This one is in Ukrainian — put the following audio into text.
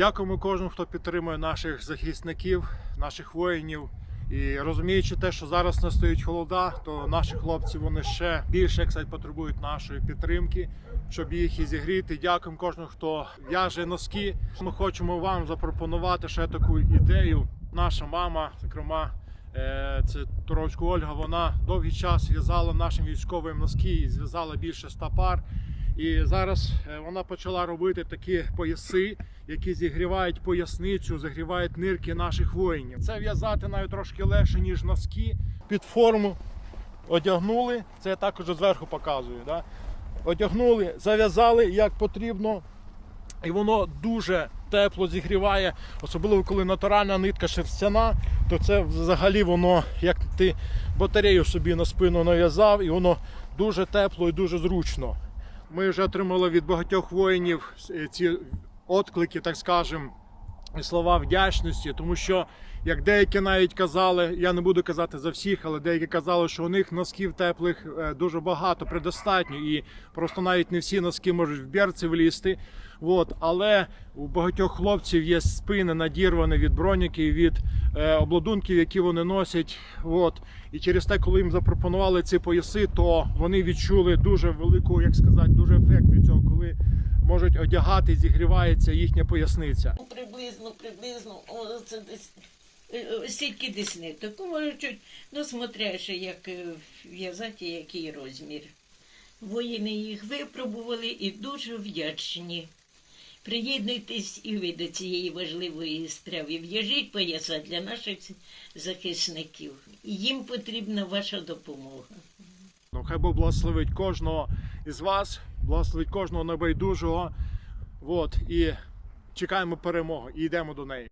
Дякуємо кожному, хто підтримує наших захисників, наших воїнів. І розуміючи те, що зараз настають холода, то наші хлопці вони ще більше як сказати, потребують нашої підтримки, щоб їх і зігріти. Дякуємо кожному, хто в'яже носки. Ми хочемо вам запропонувати ще таку ідею. Наша мама, зокрема, е, це Туровська Ольга. Вона довгий час в'язала нашим військовим носки і зв'язала більше ста пар. І зараз е, вона почала робити такі пояси, які зігрівають поясницю, загрівають нирки наших воїнів. Це в'язати навіть трошки легше, ніж носки. Під форму одягнули. Це я також зверху показую. Да? Одягнули, зав'язали як потрібно. І воно дуже тепло зігріває, особливо коли натуральна нитка шерстяна, то це взагалі воно, як ти батарею собі на спину нав'язав, і воно дуже тепло і дуже зручно. Ми вже отримали від багатьох воїнів е, ці отклики, так скажемо, слова вдячності, тому що, як деякі навіть казали, я не буду казати за всіх, але деякі казали, що у них носків теплих е, дуже багато, предостатньо, і просто навіть не всі носки можуть в берці влізти. От, але у багатьох хлопців є спини надірвані від броніків, від обладунків, які вони носять. От. І через те, коли їм запропонували ці пояси, то вони відчули дуже велику, як сказати, дуже ефект від цього, коли можуть одягати, зігрівається їхня поясниця. Ну, Приблизно, приблизно, о, це десь е, е, стільки. Ну, може, чуть, ну, смотряше, як е, в'язати, який розмір. Воїни їх випробували і дуже вдячні. Приєднуйтесь і ви до цієї важливої справи. В'яжіть пояса для наших захисників. Їм потрібна ваша допомога. Ну, хай Бог благословить кожного із вас, благословить кожного небайдужого. От, і чекаємо перемоги і йдемо до неї.